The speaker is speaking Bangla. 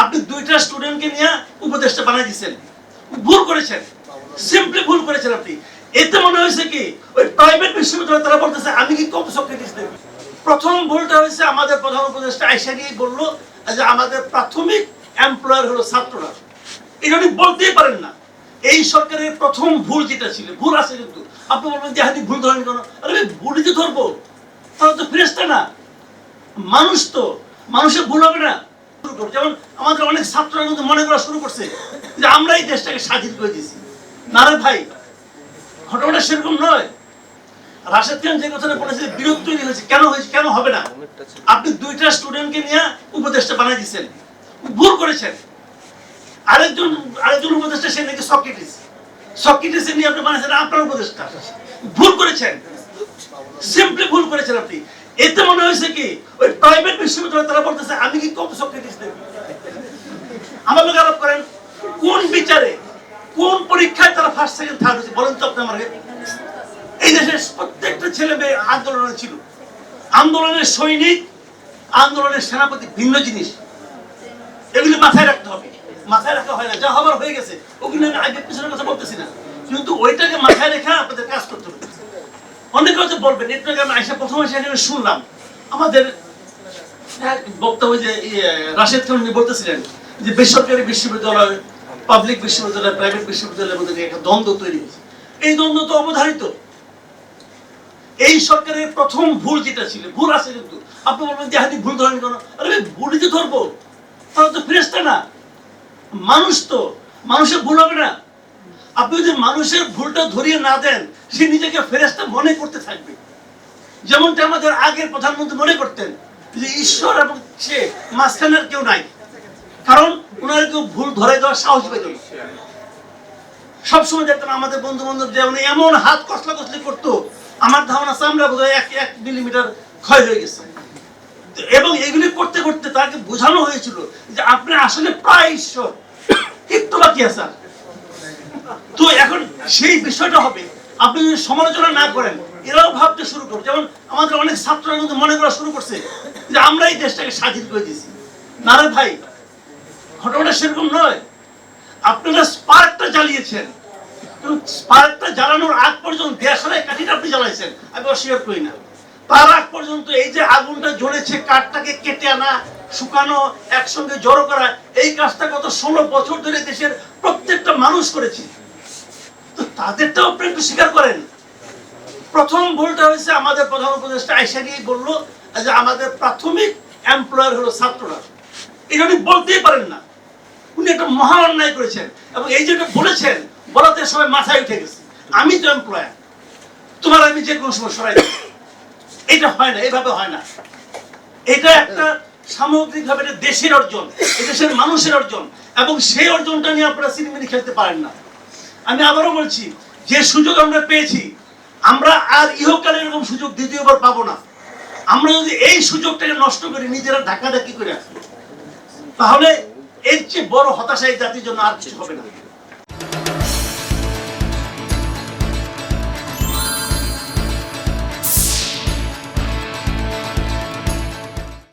আপনি দুইটা স্টুডেন্টকে নিয়ে উপদেশটা বানাই দিচ্ছেন ভুল করেছেন। সিম্পলি ভুল করেছেন আপনি। এতে মনে হয়েছে কি, ওই প্রাইভেট বিশ্ববিদ্যালয় তারা বলতেছে, আমি কি কম সক্রেটিস দেব? প্রথম ভুলটা হয়েছে, আমাদের প্রধান উপদেষ্টা আইসা নিয়ে বলল যে, আমাদের প্রাথমিক এমপ্লয়ার হলো ছাত্ররা। এটা উনি বলতেই পারেন না। এই সরকারের প্রথম ভুল যেটা ছিল, ভুল আছে কিন্তু। আপনি বলবেন যে আপনি ভুল ধরেন কেন? আরে আমি ভুলই তো ধরবো। তাহলে তো ফেরেস্তা না। মানুষ তো। মানুষের ভুল হবে না। শুরু করব। যেমন আমাদের অনেক ছাত্ররা কিন্তু মনে করা শুরু করছে যে আমরা এই দেশটাকে স্বাধীন করে দিয়েছি। না রে ভাই, ঘটনাটা সেরকম নয়। রাশেদ খান যে কথাটা বলেছে বিরোধ তৈরি হয়েছে, কেন হয়েছে, কেন হবে না? আপনি দুইটা স্টুডেন্টকে নিয়ে উপদেষ্টা বানাই দিচ্ছেন ভুল করেছেন। আরেকজন আরেকজন উপদেষ্টা, সে নাকি সক্রেটিস নিয়ে আপনি আপনার উপদেষ্টা। ভুল করেছেন। সিম্পলি ভুল করেছেন আপনি। এতে মনে হয়েছে কি, ওই প্রাইভেট বিশ্ববিদ্যালয় তারা বলতেছে, আমি কি কম সক্রেটিস দেব? আমার লোক আরোপ করেন, কোন বিচারে, কোন পরীক্ষায় তারা ফার্স্ট সেকেন্ড থার্ড হয়েছে? বলেন তো আপনি আমাকে। এই দেশের প্রত্যেকটা ছেলে মেয়ে আন্দোলনে ছিল। আন্দোলনের সৈনিক, আন্দোলনের সেনাপতি, ভিন্ন জিনিস। এগুলি মাথায় রাখতে হবে। মাথায় রাখা হয় না। যা হবার হয়ে গেছে। ওগুলি আমি আগে পিছনের কথা বলতেছি না। কিন্তু ওইটাকে মাথায় রেখে আপনাদের কাজ করতে হবে। অনেকে হয়তো বলবেন। আগে আমি আইসা প্রথম এসে এখানে শুনলাম। আমাদের বক্তব্য যে ইয়ে, রাশেদ খান উনি বলতেছিলেন যে বেসরকারি বিশ্ববিদ্যালয় পাবলিক বিশ্ববিদ্যালয় প্রাইভেট বিশ্ববিদ্যালয়ের মধ্যে একটা দ্বন্দ্ব তৈরি হয়েছে। এই দ্বন্দ্ব তো অবধারিত। এই সরকারের প্রথম ভুল যেটা ছিল ভুল আছে কিন্তু। আপনি বলবেন যে হাতি ভুল ধরেন কেন? আরে ভুলই তো ধরবো। তাহলে তো ফেরেস্তা না। মানুষ তো মানুষের ভুল হবে না। আপনি যদি মানুষের ভুলটা ধরিয়ে না দেন, সে নিজেকে ফেরেস্তা মনে করতে থাকবে। যেমনটা আমাদের আগের প্রধানমন্ত্রী মনে করতেন যে ঈশ্বর এবং সে মাঝখানের কেউ নাই। কারণ ওনার কেউ ভুল ধরে দেওয়ার সাহস পেত সবসময় দেখতাম আমাদের বন্ধু বান্ধব যেমন এমন হাত কসলা কসলি করতো, আমার ধারণা চামড়া বোধ হয় এক এক মিলিমিটার ক্ষয় হয়ে গেছে। এবং এগুলি করতে করতে তাকে বোঝানো হয়েছিল যে আপনি আসলে প্রায় ঈশ্বর। একটু বাকি আছে সেই বিষয়টা হবে। আপনি যদি সমালোচনা না করেন, এরাও ভাবতে শুরু করবে। যেমন আমাদের অনেক ছাত্ররা কিন্তু মনে করা শুরু করছে যে আমরা এই দেশটাকে স্বাধীন করে দিয়েছি। না রে ভাই, ঘটনাটা সেরকম নয়। আপনারা স্পার্কটা জ্বালিয়েছেন। স্পার্কটা জ্বালানোর আগ পর্যন্ত দেশালাই কাঠিটা আপনি জ্বালাইছেন, আমি অস্বীকার করি না। তার আগ পর্যন্ত এই যে আগুনটা জ্বলেছে, কাঠটাকে কেটে আনা, শুকানো, একসঙ্গে জড়ো করা, এই কাজটা গত ষোলো বছর ধরে দেশের প্রত্যেকটা মানুষ করেছে। তাদেরটাও আপনি একটু স্বীকার করেন। প্রথম ভুলটা হয়েছে আমাদের প্রধান উপদেষ্টা আইসা নিয়ে বলল যে আমাদের প্রাথমিক এমপ্লয়ার হলো ছাত্ররা। এটা উনি বলতেই পারেন না। উনি একটা মহা অন্যায় করেছেন এবং এই বলেছেন, বলাতে সবাই মাথায় উঠে গেছে। আমি তো এমপ্লয়ার তোমার আমি যে কোনো সময় সরাই এটা হয় না এইভাবে হয় না। এটা একটা সামগ্রিকভাবে দেশের অর্জন এই দেশের মানুষের অর্জন। এবং সেই অর্জনটা নিয়ে আপনারা সিনেমিনি খেলতে পারেন না। আমি আবারও বলছি, যে সুযোগ আমরা পেয়েছি, আমরা আর ইহকালে এরকম সুযোগ দ্বিতীয়বার পাবো না। আমরা যদি এই সুযোগটাকে নষ্ট করি, নিজেরা ধাক্কাধাক্কি করে আসি। তাহলে এর চেয়ে বড় হতাশা জাতির জন্য আর কিছু হবে না।